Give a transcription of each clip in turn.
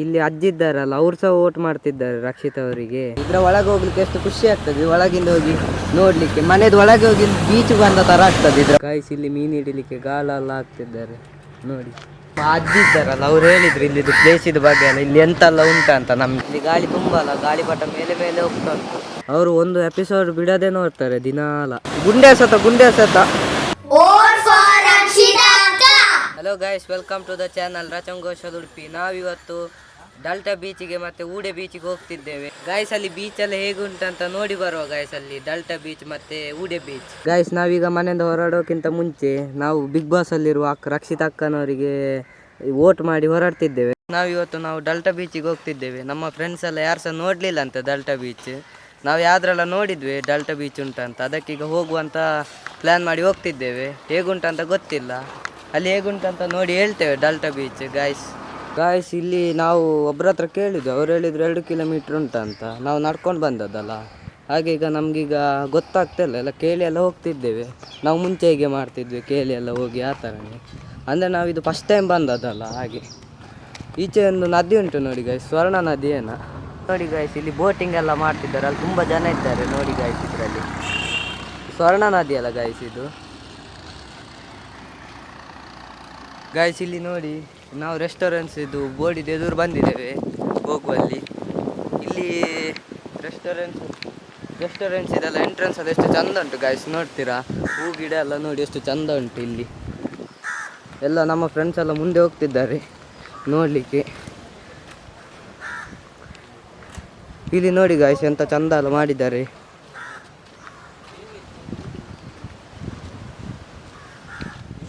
ಇಲ್ಲಿ ಅಜ್ಜಿದ್ದಾರಲ್ಲ ಅವ್ರು ಸಹ ಓಟ್ ಮಾಡ್ತಿದ್ದಾರೆ ರಕ್ಷಿತ್ ಅವರಿಗೆ. ಇದ್ರ ಒಳಗೆ ಹೋಗ್ಲಿಕ್ಕೆ ಎಷ್ಟು ಖುಷಿ ಆಗ್ತದೆ ಒಳಗಿಂದ ಹೋಗಿ ನೋಡ್ಲಿಕ್ಕೆ. ಮನೆದು ಒಳಗೆ ಹೋಗಿ ಬೀಚ್ ಬಂದ ತರ ಆಗ್ತದೆ ಇದ್ರ. ಕಾಯಿಸಿ ಇಲ್ಲಿ ಮೀನು ಹಿಡಿಲಿಕ್ಕೆ ಗಾಳ ಎಲ್ಲ ಆಗ್ತಿದ್ದಾರೆ ನೋಡಿ. ಆ ಅಜ್ಜಿ ಇದ್ದಾರಲ್ಲ ಅವ್ರು ಹೇಳಿದ್ರು ಇಲ್ಲಿದು ಪ್ಲೇಸ್ ಇದು ಬಗ್ಗೆ ಎಲ್ಲ. ಇಲ್ಲಿ ಎಂತೆಲ್ಲ ಉಂಟ ಅಂತ ನಮ್ಗೆ. ಇಲ್ಲಿ ಗಾಳಿ ತುಂಬಾ ಅಲ್ಲ ಗಾಳಿ ಪಟ ಮೇಲೆ ಮೇಲೆ ಹೋಗ್ತಾ ಉಂಟು. ಅವರು ಒಂದು ಎಪಿಸೋಡ್ ಬಿಡದೆ ನೋಡ್ತಾರೆ ದಿನಾಲ ಗುಂಡೆ ಸತ ಗುಂಡೆ ಸತ. Hello guys welcome to the channel ರಚಂಗೋಶ Udupi ನಾವಿವತ್ತು ಡಲ್ಟಾ ಬೀಚಿಗೆ ಮತ್ತೆ ಊಡೆ ಬೀಚಿಗೆ ಹೋಗ್ತಿದ್ದೇವೆ. ಗಾಯ್ಸ್ ಅಲ್ಲಿ ಬೀಚ್ ಎಲ್ಲ ಹೇಗುಂಟಂತ ನೋಡಿ ಬರುವ ಗಾಯ್ಸ್ ಅಲ್ಲಿ ಡಲ್ಟಾ ಬೀಚ್ ಮತ್ತೆ ಊಡೆ ಬೀಚ್. ಗಾಯ್ಸ್ ನಾವೀಗ ಮನೆಯಿಂದ ಹೊರಡೋಕ್ಕಿಂತ ಮುಂಚೆ ನಾವು ಬಿಗ್ ಬಾಸ್ ಅಲ್ಲಿರುವ ಅಕ್ಕ ರಕ್ಷಿತ್ ಅಕ್ಕನವರಿಗೆ ವೋಟ್ ಮಾಡಿ ಹೊರಡ್ತಿದ್ದೇವೆ. ನಾವಿವತ್ತು ನಾವು ಡಲ್ಟಾ ಬೀಚಿಗೆ ಹೋಗ್ತಿದ್ದೇವೆ. ನಮ್ಮ ಫ್ರೆಂಡ್ಸ್ ಎಲ್ಲ ಯಾರು ಸಹ ನೋಡ್ಲಿಲ್ಲ ಅಂತ ಡಲ್ಟಾ ಬೀಚ್. ನಾವು ಯಾವ್ದ್ರೆಲ್ಲ ನೋಡಿದ್ವಿ ಡಲ್ಟಾ ಬೀಚ್ ಉಂಟಂತ ಅದಕ್ಕೀಗ ಹೋಗುವಂತ ಪ್ಲ್ಯಾನ್ ಮಾಡಿ ಹೋಗ್ತಿದ್ದೇವೆ. ಹೇಗುಂಟಂತ ಗೊತ್ತಿಲ್ಲ. ಅಲ್ಲಿ ಹೇಗುಂಟಂತ ನೋಡಿ ಹೇಳ್ತೇವೆ ಡಲ್ಟಾ ಬೀಚ್ ಗಾಯ್ಸ್ ಗಾಯ್ಸ್ ಇಲ್ಲಿ ನಾವು ಒಬ್ಬರ ಹತ್ರ ಕೇಳಿದ್ದು ಅವ್ರು ಹೇಳಿದ್ರು ಎರಡು ಕಿಲೋಮೀಟ್ರ್ ಉಂಟಂತ ನಾವು ನಡ್ಕೊಂಡು ಬಂದದ್ದಲ್ಲ. ಹಾಗೆ ಈಗ ನಮಗೀಗ ಗೊತ್ತಾಗ್ತಿಲ್ಲ ಎಲ್ಲ ಕೇಳಿ ಎಲ್ಲ ಹೋಗ್ತಿದ್ದೇವೆ. ನಾವು ಮುಂಚೆ ಹೀಗೆ ಮಾಡ್ತಿದ್ವಿ. ಕೇಳಿ ಎಲ್ಲ ಹೋಗಿ ಆ ಥರನೇ ಅಂದರೆ ನಾವು ಇದು ಫಸ್ಟ್ ಟೈಮ್ ಬಂದದ್ದಲ್ಲ, ಹಾಗೆ. ಈಚೆ ಒಂದು ನದಿ ಉಂಟು ನೋಡಿ ಗಾಯ್ಸ್ ಸ್ವರ್ಣ ನದಿ ಏನ? ನೋಡಿ ಗಾಯ್ಸ್ ಇಲ್ಲಿ ಬೋಟಿಂಗ್ ಎಲ್ಲ ಮಾಡ್ತಿದ್ದಾರೆ. ಅಲ್ಲಿ ತುಂಬ ಜನ ಇದ್ದಾರೆ ನೋಡಿ ಗಾಯ್ಸ್ ಇದರಲ್ಲಿ. ಸ್ವರ್ಣ ನದಿ ಅಲ್ಲ ಗಾಯ್ಸ್ ಇದು. ಗಾಯ್ಸ್ ಇಲ್ಲಿ ನೋಡಿ. ನಾವು ರೆಸ್ಟೋರೆಂಟ್ಸ್ ಇದು ಬೋರ್ಡಿದ ಎದುರು ಬಂದಿದ್ದೇವೆ ಹೋಗುವಲ್ಲಿ ಇಲ್ಲಿ ರೆಸ್ಟೋರೆಂಟ್ಸ್ ರೆಸ್ಟೋರೆಂಟ್ಸ್ ಇದೆಲ್ಲ ಎಂಟ್ರೆನ್ಸ್ ಎಲ್ಲ ಎಷ್ಟು ಚಂದ ಉಂಟು ಗಾಯ್ಸ್ ನೋಡ್ತೀರಾ? ಹೂ, ಗಿಡ ಎಲ್ಲ ನೋಡಿ ಎಷ್ಟು ಚಂದ ಉಂಟು ಇಲ್ಲಿ. ಎಲ್ಲ ನಮ್ಮ ಫ್ರೆಂಡ್ಸ್ ಎಲ್ಲ ಮುಂದೆ ಹೋಗ್ತಿದ್ದಾರೆ ನೋಡಲಿಕ್ಕೆ. ಇಲ್ಲಿ ನೋಡಿ ಗಾಯ್ಸ್ ಎಂತ ಚಂದ ಎಲ್ಲ ಮಾಡಿದ್ದಾರೆ.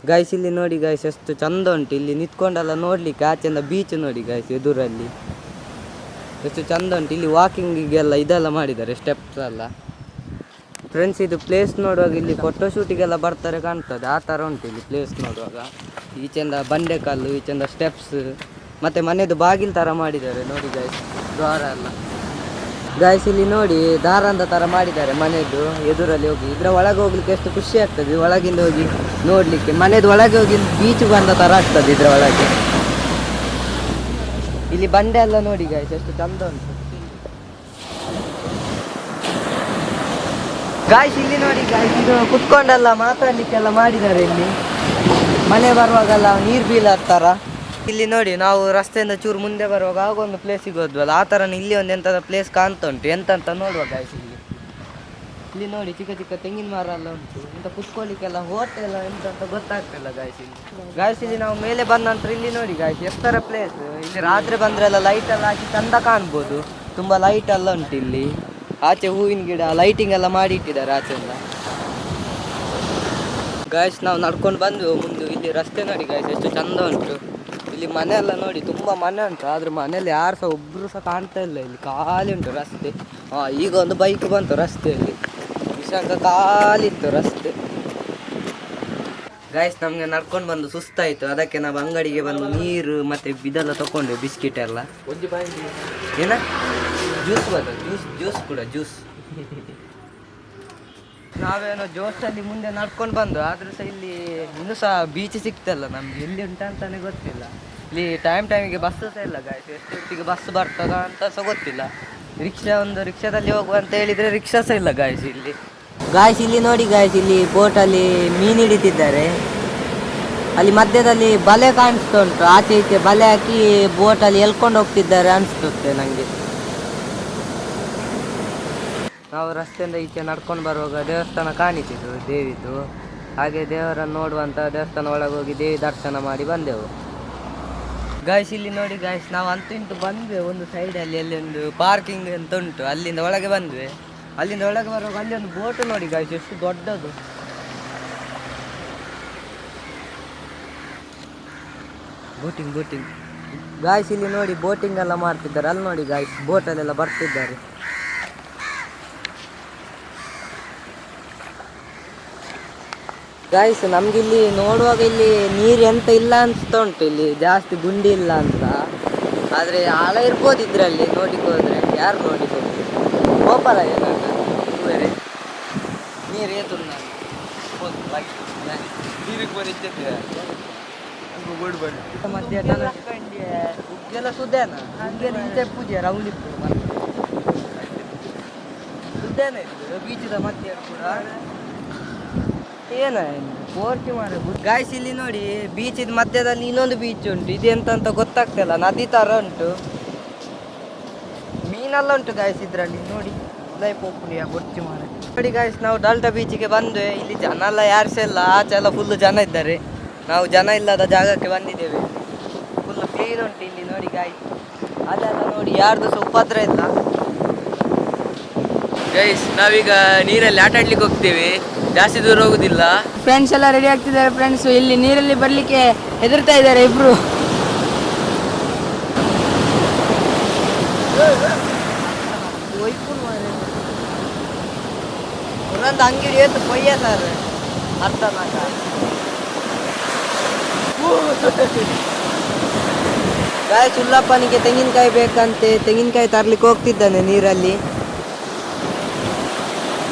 ಗಾಯ್ಸ್ ಇಲ್ಲಿ ನೋಡಿ ಗಾಯ್ಸ್ ಎಷ್ಟು ಚಂದ ಉಂಟು. ಇಲ್ಲಿ ನಿಂತ್ಕೊಂಡೆಲ್ಲ ನೋಡ್ಲಿಕ್ಕೆ ಆಚೆಂದ ಬೀಚ್ ನೋಡಿ ಗಾಯ್ಸ್ ಎದುರಲ್ಲಿ. ಎಷ್ಟು ಚಂದ ಉಂಟು. ಇಲ್ಲಿ ವಾಕಿಂಗಿಗೆಲ್ಲ ಇದೆಲ್ಲ ಮಾಡಿದ್ದಾರೆ ಸ್ಟೆಪ್ಸ್ ಎಲ್ಲ. ಫ್ರೆಂಡ್ಸ್ ಇದು ಪ್ಲೇಸ್ ನೋಡುವಾಗ ಇಲ್ಲಿ ಫೋಟೋ ಶೂಟಿಗೆಲ್ಲ ಬರ್ತಾರೆ ಕಾಣ್ತದೆ. ಆ ಥರ ಉಂಟು ಇಲ್ಲಿ ಪ್ಲೇಸ್ ನೋಡುವಾಗ. ಈಚೆಯಿಂದ ಬಂಡೆಕಲ್ಲು ಈಚೆಂದ ಸ್ಟೆಪ್ಸ್ ಮತ್ತು ಮನೆಯದು ಬಾಗಿಲು ಥರ ಮಾಡಿದ್ದಾರೆ, ನೋಡಿ ಗಾಯ್ಸ್ ದ್ವಾರ ಎಲ್ಲ. ಗಾಯ್ಸ್ ಇಲ್ಲಿ ನೋಡಿ ದಾರಂದ ಥರ ಮಾಡಿದ್ದಾರೆ ಮನೆಯದು ಎದುರಲ್ಲಿ ಹೋಗಿ. ಇದರ ಒಳಗೆ ಹೋಗ್ಲಿಕ್ಕೆ ಎಷ್ಟು ಖುಷಿ ಆಗ್ತದೆ, ಒಳಗಿಂದ ಹೋಗಿ. ನೋಡಲಿಕ್ಕೆ. ಮನೆದು ಒಳಗೆ ಹೋಗಿ ಬೀಚ್ ಬಂದ ತರ ಆಗ್ತದೆ ಇದ್ರ ಒಳಗೆ ಇಲ್ಲಿ ಬಂಡೆ ಎಲ್ಲ ನೋಡಿ ಗಾಯ್ಸ್ ಎಷ್ಟು ಚಂದ ಉಂಟು. ಗಾಯ್ಸ್ ಇಲ್ಲಿ ನೋಡಿ ಗಾಯ್ಸ್ ಇದು ಕುತ್ಕೊಂಡೆಲ್ಲ ಮಾತಾಡ್ಲಿಕ್ಕೆಲ್ಲ ಮಾಡಿದ್ದಾರೆ ಇಲ್ಲಿ. ಮನೆ ಬರುವಾಗೆಲ್ಲ ನೀರು ಬೀಳತ್ತಾರ ಇಲ್ಲಿ ನೋಡಿ, ನಾವು ರಸ್ತೆಯಿಂದ ಚೂರು ಮುಂದೆ ಬರುವಾಗ ಆಗೊಂದು ಪ್ಲೇಸಿಗೆ ಹೋದ್ವಲ್ಲ. ಆ ಥರ ಇಲ್ಲಿ ಒಂದು ಎಂಥದ ಪ್ಲೇಸ್ ಕಾಣ್ತಾ ಉಂಟು. ಎಂತ ನೋಡುವ ಗಾಯ್ಸ್ ಇಲ್ಲಿ ನೋಡಿ ಚಿಕ್ಕ ಚಿಕ್ಕ ತೆಂಗಿನ ಮರ ಎಲ್ಲ ಉಂಟು. ಇಂತ ಕುತ್ಕೊಳ್ಳಿಕ್ಕೆಲ್ಲ ಹೋಟೆಲ್ ಎಂತ ಅಂತ ಗೊತ್ತಾಗ್ತಿಲ್ಲ ಗಾಯ್ಸ್ ಇಲ್ಲಿ. ನಾವು ಮೇಲೆ ಬಂದ ನಂತರ ಇಲ್ಲಿ ನೋಡಿ ಗಾಯ್ಸ್ ಎಷ್ಟರ ಪ್ಲೇಸ್ ಇಲ್ಲಿ ರಾತ್ರಿ ಬಂದ್ರೆಲ್ಲ ಲೈಟ್ ಎಲ್ಲ ಹಾಕಿ ಚಂದ ಕಾಣ್ಬೋದು. ತುಂಬ ಲೈಟ್ ಎಲ್ಲ ಉಂಟು ಇಲ್ಲಿ. ಆಚೆ ಹೂವಿನ ಗಿಡ ಲೈಟಿಂಗ್ ಎಲ್ಲ ಮಾಡಿ ಇಟ್ಟಿದ್ದಾರೆ ಆಚೆ ಎಲ್ಲ. ಗಾಯ್ಸ್ ನಾವು ನಡ್ಕೊಂಡು ಬಂದು ಮುಂದೆ ಇಲ್ಲಿ ರಸ್ತೆ ನೋಡಿ ಗಾಯ್ಸ್ ಎಷ್ಟು ಚಂದ ಉಂಟು. ಇಲ್ಲಿ ಮನೆ ಎಲ್ಲ ನೋಡಿ ತುಂಬ ಮನೆ ಉಂಟು. ಆದ್ರೆ ಮನೆಯಲ್ಲಿ ಯಾರು ಸಹ ಒಬ್ರು ಸಹ ಕಾಣ್ತಾ ಇಲ್ಲ ಇಲ್ಲಿ. ಖಾಲಿ ಉಂಟು ರಸ್ತೆ. ಹಾ ಈಗ ಒಂದು ಬೈಕ್ ಬಂತು ರಸ್ತೆಯಲ್ಲಿ. ವಿಶಾಖ ಕಾಲಿತ್ತು ರಸ್ತೆ. ಗಾಯ್ಸ್ ನಮಗೆ ನಡ್ಕೊಂಡು ಬಂದು ಸುಸ್ತಾಯಿತು. ಅದಕ್ಕೆ ನಾವು ಅಂಗಡಿಗೆ ಬಂದು ನೀರು ಮತ್ತೆ ಬಿದೆಲ್ಲ ತಗೊಂಡು ಬಿಸ್ಕಿಟ್ ಎಲ್ಲ. ಏನ? ಜ್ಯೂಸ್ ಬಂದ ಜ್ಯೂಸ್ ಜ್ಯೂಸ್ ಕೂಡ ಜ್ಯೂಸ್ ನಾವೇನೋ ಜೋಶಲ್ಲಿ ಮುಂದೆ ನಡ್ಕೊಂಡು ಬಂದು ಆದರೂ ಸಹ ಇಲ್ಲಿ ಇನ್ನೂ ಸಹ ಬೀಚ್ ಸಿಕ್ತಲ್ಲ ನಮ್ಗೆ. ಎಲ್ಲಿ ಉಂಟ ಅಂತಾನೆ ಗೊತ್ತಿಲ್ಲ. ಇಲ್ಲಿ ಟೈಮ್ ಟೈಮಿಗೆ ಬಸ್ ಸಹ ಇಲ್ಲ ಗಾಯ್ಸ್ ಎಷ್ಟೊತ್ತಿಗೆ ಬಸ್ ಬರ್ತದ ಅಂತ ಸಹ ಗೊತ್ತಿಲ್ಲ. ರಿಕ್ಷಾ ಒಂದು ರಿಕ್ಷಾದಲ್ಲಿ ಹೋಗುವ ಅಂತ ಹೇಳಿದ್ರೆ ರಿಕ್ಷಾ ಸಹ ಇಲ್ಲ ಗಾಯ್ಸ್ ಇಲ್ಲಿ. ಗಾಯ್ಸ್, ಇಲ್ಲಿ ನೋಡಿ ಗಾಯ್ಸ್, ಇಲ್ಲಿ ಬೋಟಲ್ಲಿ ಮೀನು ಹಿಡಿತಿದ್ದಾರೆ. ಅಲ್ಲಿ ಮಧ್ಯದಲ್ಲಿ ಬಲೆ ಕಾಣಿಸ್ತಾ ಉಂಟು. ಆಚೆ ಈಚೆ ಬಲೆ ಹಾಕಿ ಬೋಟಲ್ಲಿ ಎಳ್ಕೊಂಡು ಹೋಗ್ತಿದ್ದಾರೆ ಅನಿಸ್ತುತ್ತೆ ನನಗೆ ನಾವು ರಸ್ತೆಯಿಂದ ಈಚೆ ನಡ್ಕೊಂಡು ಬರುವಾಗ ದೇವಸ್ಥಾನ ಕಾಣಿಸಿತು, ದೇವಿದು. ಹಾಗೆ ದೇವರನ್ನು ನೋಡುವಂತ ದೇವಸ್ಥಾನ ಒಳಗೆ ಹೋಗಿ ದೇವಿ ದರ್ಶನ ಮಾಡಿ ಬಂದೆವು. ಗಾಯ್ಸ್, ಇಲ್ಲಿ ನೋಡಿ ಗಾಯ್ಸ್ ನಾವು ಅಂತೂ ಇಂಟು ಬಂದ್ವಿ. ಒಂದು ಸೈಡಲ್ಲಿ ಅಲ್ಲಿ ಒಂದು ಪಾರ್ಕಿಂಗ್ ಅಂತ ಉಂಟು. ಅಲ್ಲಿಂದ ಒಳಗೆ ಬಂದ್ವಿ. ಅಲ್ಲಿಂದ ಒಳಗೆ ಬರುವಾಗ ಅಲ್ಲಿ ಒಂದು ಬೋಟ್ ನೋಡಿ ಗಾಯ್ಸ್ ಎಷ್ಟು ದೊಡ್ಡದು. ಬೋಟಿಂಗ್ ಬೋಟಿಂಗ್ ಗಾಯ್ಸ್ ಇಲ್ಲಿ ನೋಡಿ ಬೋಟಿಂಗ್ ಎಲ್ಲ ಮಾಡ್ತಿದ್ದಾರೆ. ಅಲ್ಲಿ ನೋಡಿ ಗಾಯ್ಸ್ ಬೋಟಲ್ಲೆಲ್ಲ ಬರ್ತಿದ್ದಾರೆ. ಗಾಯ್ಸ್ ನಮ್ಗಿಲ್ಲಿ ನೋಡುವಾಗ ಇಲ್ಲಿ ನೀರು ಎಂತ ಇಲ್ಲ ಅನ್ಸ್ತ ಉಂಟು. ಇಲ್ಲಿ ಜಾಸ್ತಿ ಗುಂಡಿ ಇಲ್ಲ ಅಂತ. ಆದರೆ ಆಳ ಇರ್ಬೋದು ನೋಡಿಕೋದ್ರೆ ಯಾರು ಹೋದ್ರೆ ಯಾರು ನೋಡಿಕ್ ಹೋಗ್ತಾರೆ ಗೋಪಾಲ ಬೇರೆ ನೀರು ಏತು ನೀರಿಗೆ ಮಧ್ಯಾಹ್ನ ಉಗ್ಗೆಲ್ಲ ಸುದ್ದೇನ ಇಂತೆ ಪೂಜೆ ರೌಂಡ್ ಇತ್ತು ಸುದ್ದೇನ ಇತ್ತು ಬೀಚದ ಮಧ್ಯ ಕೂಡ ಏನ ಕೋರ್ಟಿ ಮಾರೆ ಗಾಯ್ಸ್ ಇಲ್ಲಿ ನೋಡಿ ಬೀಚಿದ ಮಧ್ಯದಲ್ಲಿ ಇನ್ನೊಂದು ಬೀಚ್ ಉಂಟು ಇದೆಂತ ಅಂತ ಗೊತ್ತಾಗ್ತಿಲ್ಲ ನದಿ ತರ ಉಂಟು ಮೀನೆಲ್ಲ ಉಂಟು ಗಾಯ್ಸ್ ಇದ್ರಲ್ಲಿ ನೋಡಿ. ಲೈಫ್ ಗೊತ್ತಿ ಮಾರೆ ನೋಡಿ ಗಾಯ್ಸ್ ನಾವು ಡಾಲ್ಟಾ ಬೀಚಿಗೆ ಬಂದ್ವಿ. ಇಲ್ಲಿ ಜನ ಎಲ್ಲ ಯಾರು ಸಹ ಇಲ್ಲ. ಆಚೆ ಎಲ್ಲ ಫುಲ್ ಜನ ಇದ್ದಾರೆ. ನಾವು ಜನ ಇಲ್ಲದ ಜಾಗಕ್ಕೆ ಬಂದಿದ್ದೇವೆ. ಫುಲ್ ಕ್ಲೀನ್ ಉಂಟು ಇಲ್ಲಿ ನೋಡಿ ಗಾಯ್ಸ್ ಅದೆಲ್ಲ ನೋಡಿ ಯಾರ್ದು ಸಹ ಉಪದ್ರ ಇಲ್ಲ. ಗೈಸ್ ನಾವೀಗ ನೀರಲ್ಲಿ ಆಟ ಆಡ್ಲಿಕ್ಕೆ ಹೋಗ್ತೇವೆ. ಜಾಸ್ತಿ ದೂರ ಹೋಗುದಿಲ್ಲ. ಫ್ರೆಂಡ್ಸ್ ಎಲ್ಲ ರೆಡಿ ಆಗ್ತಿದ್ದಾರೆ ಫ್ರೆಂಡ್ಸ್ ಇಲ್ಲಿ ನೀರಲ್ಲಿ ಬರ್ಲಿಕ್ಕೆ ಹೆದರ್ತಾ ಇದ್ದಾರೆ ಇಬ್ರು. ಏತು ಕೊಯ್ಯ ಸರ್ ಅರ್ಧ ನಾಕ ಗಾಯ ಚುಲ್ಲಪ್ಪನಿಗೆ ತೆಂಗಿನಕಾಯಿ ಬೇಕಂತೆ. ತೆಂಗಿನಕಾಯಿ ತರ್ಲಿಕ್ಕೆ ಹೋಗ್ತಿದ್ದಾನೆ ನೀರಲ್ಲಿ.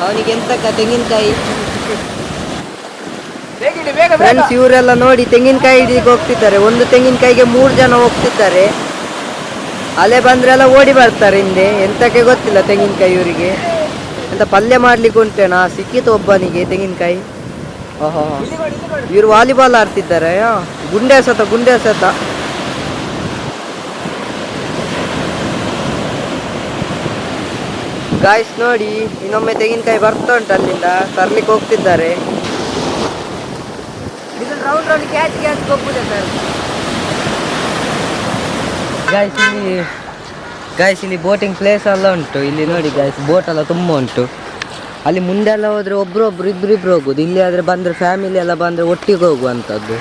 ಅವನಿಗೆ ಎಂತಕ್ಕ ತೆಂಗಿನಕಾಯಿ? ಫ್ರೆಂಡ್ಸ್ ಇವರೆಲ್ಲ ನೋಡಿ ತೆಂಗಿನಕಾಯಿ ಹಿಡಿಗೆ ಹೋಗ್ತಿದ್ದಾರೆ. ಒಂದು ತೆಂಗಿನಕಾಯಿಗೆ ಮೂರು ಜನ ಹೋಗ್ತಿದ್ದಾರೆ. ಅಲೆ ಬಂದ್ರೆಲ್ಲ ಓಡಿ ಬರ್ತಾರೆ ಹಿಂದೆ. ಎಂತಕ್ಕೆ ಗೊತ್ತಿಲ್ಲ ತೆಂಗಿನಕಾಯಿ ಇವರಿಗೆ. ಎಂತ ಪಲ್ಯ ಮಾಡ್ಲಿಕ್ಕೆ ಉಂಟೇನಾ? ಸಿಕ್ಕಿತು ಒಬ್ಬನಿಗೆ ತೆಂಗಿನಕಾಯಿ. ಓಹೋ ಇವರು ವಾಲಿಬಾಲ್ ಆಡ್ತಿದ್ದಾರೆ. ಗುಂಡೆ ಸತ ಗುಂಡೆ ಸತ. ಗಾಯ್ಸ್ ನೋಡಿ, ಇನ್ನೊಮ್ಮೆ ತೆಂಗಿನಕಾಯಿ ಬರ್ತಾ ಉಂಟು ಅಲ್ಲಿಂದ. ತರ್ಲಿಕ್ಕೆ ಹೋಗ್ತಿದ್ದಾರೆ. ರೌಂಡ್ ಗಾಯ್ಸ್ ಇಲ್ಲಿ ಗಾಯ್ಸ್ ಇಲ್ಲಿ ಬೋಟಿಂಗ್ ಪ್ಲೇಸ್ ಎಲ್ಲ ಉಂಟು. ಇಲ್ಲಿ ನೋಡಿ ಗಾಯ್ಸ್ ಬೋಟ್ ಎಲ್ಲ ತುಂಬ ಉಂಟು. ಅಲ್ಲಿ ಮುಂದೆ ಎಲ್ಲ ಹೋದ್ರೆ ಒಬ್ರು ಒಬ್ರು ಇಬ್ರು ಇಬ್ರು ಹೋಗುದು. ಇಲ್ಲಿ ಆದ್ರೆ ಬಂದ್ರೆ ಫ್ಯಾಮಿಲಿ ಎಲ್ಲ ಬಂದ್ರೆ ಒಟ್ಟಿಗೆ ಹೋಗುವಂಥದ್ದು.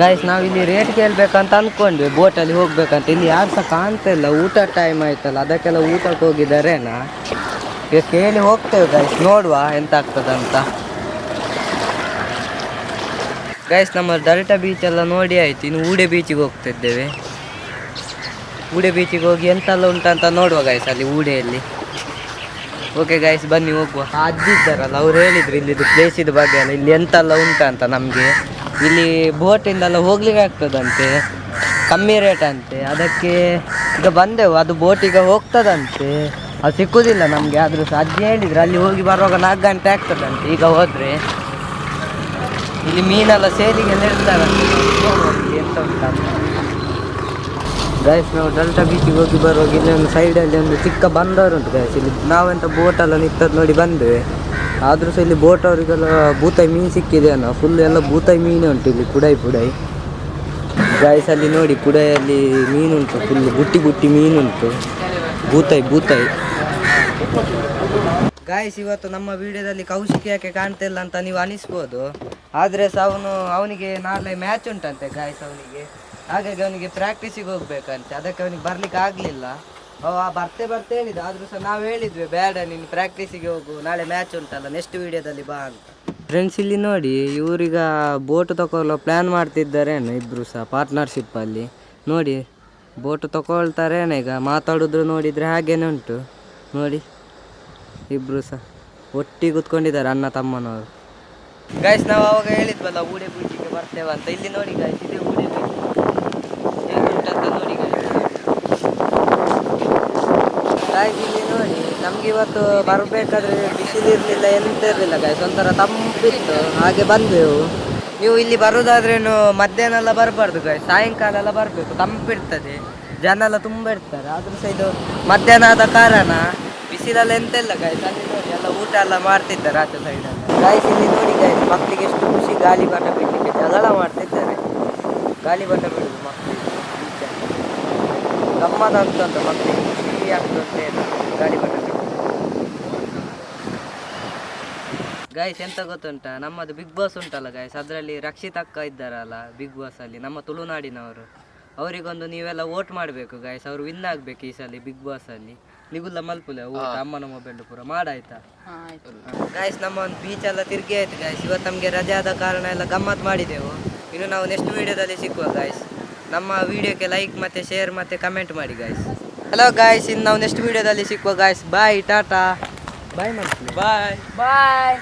ಗಾಯ್ಸ್ ನಾವು ಇಲ್ಲಿ ರೇಟ್ ಕೇಳ್ಬೇಕಂತ ಅನ್ಕೊಂಡ್ವಿ. ಬೋಟಲ್ಲಿ ಹೋಗ್ಬೇಕಂತ. ಇಲ್ಲಿ ಯಾರು ಸಹ ಕಾಣ್ತಾ ಇಲ್ಲ. ಊಟ ಟೈಮ್ ಆಯ್ತಲ್ಲ. ಅದಕ್ಕೆಲ್ಲ ಊಟಕ್ಕೆ ಹೋಗಿದ್ದಾರೇನಾ? ಈಗ ಕೇಳಿ ಹೋಗ್ತೇವೆ ಗಾಯ್ಸ್ ನೋಡುವ ಎಂತ ಆಗ್ತದಂತ ಗೈಸ್ ನಮ್ಮ ಡಲ್ಟಾ ಬೀಚ್ ಎಲ್ಲ ನೋಡಿ ಆಯ್ತು. ಇನ್ನು ಊಡೆ ಬೀಚಿಗೆ ಹೋಗ್ತಿದ್ದೇವೆ. ಊಡೆ ಬೀಚಿಗೆ ಹೋಗಿ ಎಂತೆಲ್ಲ ಉಂಟಂತ ನೋಡುವ ಗೈಸ್ ಅಲ್ಲಿ ಊಡೆಯಲ್ಲಿ. ಓಕೆ ಗೈಸ್ ಬನ್ನಿ ಹೋಗುವ. ಅಜ್ಜಿ ಇದ್ದಾರಲ್ಲ ಅವ್ರು ಹೇಳಿದ್ರು ಇಲ್ಲಿದು ಪ್ಲೇಸಿದ ಬಗ್ಗೆ ಅಲ್ಲ, ಇಲ್ಲಿ ಎಂತೆಲ್ಲ ಉಂಟಂತ ನಮಗೆ. ಇಲ್ಲಿ ಬೋಟಿಂದೆಲ್ಲ ಹೋಗ್ಲಿಕ್ಕೆ ಆಗ್ತದಂತೆ, ಕಮ್ಮಿ ರೇಟ್ ಅಂತೆ. ಅದಕ್ಕೆ ಈಗ ಬಂದೆವು, ಅದು ಬೋಟಿಗೆ ಹೋಗ್ತದಂತೆ. ಅದು ಸಿಕ್ಕುದಿಲ್ಲ ನಮಗೆ, ಆದರೂ ಸಹ ಅಜ್ಜಿ ಹೇಳಿದ್ರು, ಅಲ್ಲಿ ಹೋಗಿ ಬರುವಾಗ ನಾಲ್ಕು ಗಂಟೆ ಆಗ್ತದಂತೆ, ಈಗ ಹೋದರೆ. ಇಲ್ಲಿ ಮೀನೆಲ್ಲ ಸೇರಿಗೆಲ್ಲ ಇರ್ತಾರೆ ಎಂತ ಉಂಟಂತ ಗೈಸ್ ನಾವು ಡಲ್ಟಾ ಬೀಚಿಗೆ ಹೋಗಿ ಬರುವಾಗ ಒಂದು ಸೈಡಲ್ಲಿ ಒಂದು ಚಿಕ್ಕ ಬಂದವರು ಉಂಟು ಗಾಯಸ್ ಇಲ್ಲಿ ನಾವೆಂತ ಬೋಟೆಲ್ಲ ನಿಂತದ್ದು ನೋಡಿ ಬಂದ್ವಿ. ಆದರೂ ಸಹ ಇಲ್ಲಿ ಬೋಟ್ ಅವರಿಗೆಲ್ಲ ಬೂತಾಯಿ ಮೀನು ಸಿಕ್ಕಿದೆಯಲ್ಲ ಫುಲ್ ಎಲ್ಲ ಬೂತಾಯಿ ಮೀನು ಉಂಟು ಇಲ್ಲಿ ಪುಡಾಯಿ ಪುಡಾಯಿ. ಗಾಯಸ್ ಅಲ್ಲಿ ನೋಡಿ ಪುಡೈಯಲ್ಲಿ ಮೀನುಂಟು ಫುಲ್ ಬುಟ್ಟಿ ಬುಟ್ಟಿ ಮೀನುಂಟು ಬೂತಾಯಿ ಬೂತಾಯಿ ಗಾಯಸ್ ಇವತ್ತು ನಮ್ಮ ವಿಡಿಯೋದಲ್ಲಿ ಕೌಶಿಕ್ ಯಾಕೆ ಕಾಣ್ತಿಲ್ಲ ಅಂತ ನೀವು ಅನಿಸ್ಬೋದು. ಆದರೆ ಸಹ ಅವನು, ಅವನಿಗೆ ನಾಳೆ ಮ್ಯಾಚ್ ಉಂಟಂತೆ ಗಾಯಸ್ ಅವನಿಗೆ. ಹಾಗಾಗಿ ಅವನಿಗೆ ಪ್ರಾಕ್ಟೀಸಿಗೆ ಹೋಗ್ಬೇಕಂತೆ. ಅದಕ್ಕೆ ಅವನಿಗೆ ಬರ್ಲಿಕ್ಕೆ ಆಗಲಿಲ್ಲ. ಅವ ಬರ್ತೆ ಬರ್ತೆ ಹೇಳಿದ. ಆದರೂ ಸಹ ನಾವು ಹೇಳಿದ್ವಿ ಬೇಡ ನೀನು ಪ್ರಾಕ್ಟೀಸಿಗೆ ಹೋಗು. ನಾಳೆ ಮ್ಯಾಚ್ ಉಂಟಲ್ಲ ನೆಕ್ಸ್ಟ್ ವಿಡಿಯೋದಲ್ಲಿ ಬಾ ಅಂತ. ಫ್ರೆಂಡ್ಸ್ ಇಲ್ಲಿ ನೋಡಿ ಇವರೀಗ ಬೋಟ್ ತಗೊಳ್ಳೋ ಪ್ಲ್ಯಾನ್ ಮಾಡ್ತಿದ್ದಾರೇನು ಇಬ್ಬರು ಸಹ ಪಾರ್ಟ್ನರ್ಶಿಪ್ಪಲ್ಲಿ ನೋಡಿ ಬೋಟ್ ತಗೊಳ್ತಾರೇನು ಈಗ ಮಾತಾಡಿದ್ರು ನೋಡಿದರೆ ಹಾಗೇನೆ ಉಂಟು. ನೋಡಿ ಇಬ್ರು ಸಹ ಒಟ್ಟಿಗೆ ಕೂತ್ಕೊಂಡಿದ್ದಾರೆ ಅಣ್ಣ ತಮ್ಮನವರು. ಗಾಯ್ಸ್ ನಾವು ಅವಾಗ ಹೇಳಿದ್ವಲ್ಲ ಊಡೆ ಬೀಚಿಗೆ ಬರ್ತೇವೆ ಅಂತ. ಇಲ್ಲಿ ನೋಡಿ ಗಾಯ್ಸ್ ಇದೆ ಊಡೆ ಬೀಚ್ ಹೇಗುಂಟಂತ ನೋಡಿ ಗಾಯ್ಸ್ ಇಲ್ಲಿ ನೋಡಿ, ನಮ್ಗೆ ಇವತ್ತು ಬರಬೇಕಾದ್ರೆ ಬಿಸಿಲಿರಲಿಲ್ಲ ಎಂತ ಇರಲಿಲ್ಲ ಗಾಯ್ಸ್ ಒಂಥರ ತಂಪಿತ್ತು. ಹಾಗೆ ಬಂದೆವು. ನೀವು ಇಲ್ಲಿ ಬರೋದಾದ್ರೇನು ಮಧ್ಯಾಹ್ನ ಎಲ್ಲ ಬರಬಾರ್ದು ಗಾಯ್ಸ್ ಸಾಯಂಕಾಲ ಎಲ್ಲ ಬರಬೇಕು. ತಂಪಿರ್ತದೆ. ಜನ ಎಲ್ಲ ತುಂಬ ಇರ್ತಾರೆ. ಆದ್ರೂ ಸಹ ಇದು ಮಧ್ಯಾಹ್ನ ಆದ ಕಾರಣ ಬಿಸಿಲೆಲ್ಲ ಎಂತ ಇಲ್ಲ ಗಾಯ್ಸ್ ಅಲ್ಲಿ ಎಲ್ಲ ಊಟ ಎಲ್ಲ ಮಾಡ್ತಿದ್ದಾರೆ ಆಚೆ ಸೈಡಲ್ಲಿ ಗಾಯ್ಸ್ ಇಲ್ಲಿ ನೋಡಿ ಗಾಯ್ಸ್ ಮಕ್ಕಳಿಗೆ ಎಷ್ಟು ಖುಷಿ ಗಾಳಿ ಬಟ ಬಿಡಲಿಕ್ಕೆ ಜಗಳ ಮಾಡ್ತಿದ್ದಾರೆ. ಗಾಳಿ ಬಟ ಬಿಡುದು ಮಕ್ಕಳಿಗೆ ಗಮ್ಮತ್ ಆಗ್ತಂತ ಮಕ್ಕಳಿಗೆ ಖುಷಿ ಆಗ್ತದೆ ಗಾಡಿ ಗಾಯ್ಸ್ ಎಂತ ಗೊತ್ತುಂಟ? ನಮ್ಮದು ಬಿಗ್ ಬಾಸ್ ಉಂಟಲ್ಲ ಗಾಯ್ಸ್ ಅದರಲ್ಲಿ ರಕ್ಷಿತ್ ಅಕ್ಕ ಇದ್ದಾರಲ್ಲ ಬಿಗ್ ಬಾಸ್ ಅಲ್ಲಿ ನಮ್ಮ ತುಳುನಾಡಿನವರು. ಅವರಿಗೊಂದು ನೀವೆಲ್ಲ ವೋಟ್ ಮಾಡಬೇಕು ಗಾಯ್ಸ್ ಅವರು ವಿನ್ ಆಗ್ಬೇಕು ಈ ಸಲ ಬಿಗ್ ಬಾಸ್ ಅಲ್ಲಿ. ನಿಗುಲ್ಲ ಮಲ್ಪುಲೆ ಓಟ್ ಅಮ್ಮನ ಮೊಬೈಲ್ ಪೂರ ಮಾಡಾಯ್ತಾ? ಗಾಯ್ಸ್ ನಮ್ಮ ಒಂದು ಬೀಚ್ ಎಲ್ಲ ತಿರುಗಿ ಆಯ್ತು ಗಾಯ್ಸ್ ಇವತ್ತು ನಮಗೆ ರಜೆ ಆದ ಕಾರಣ ಎಲ್ಲ ಗಮ್ಮತ್ ಮಾಡಿದೆವು. ಇನ್ನು ನಾವು ನೆಕ್ಸ್ಟ್ ವಿಡಿಯೋದಲ್ಲಿ ಸಿಕ್ಕುವ ಗಾಯ್ಸ್ ನಮ್ಮ ವಿಡಿಯೋಕ್ಕೆ ಲೈಕ್ ಮತ್ತೆ ಶೇರ್ ಮತ್ತೆ ಕಮೆಂಟ್ ಮಾಡಿ ಗಾಯ್ಸ್ ಹಲೋ ಗಾಯ್ಸ್ ಇನ್ನು ನಾವು ನೆಕ್ಸ್ಟ್ ವಿಡಿಯೋದಲ್ಲಿ ಸಿಕ್ಕುವ ಗಾಯ್ಸ್ ಬಾಯ್ ಟಾಟಾ ಬಾಯ್ ಮಾಡ್ತೀವಿ ಬಾಯ್ ಬಾಯ್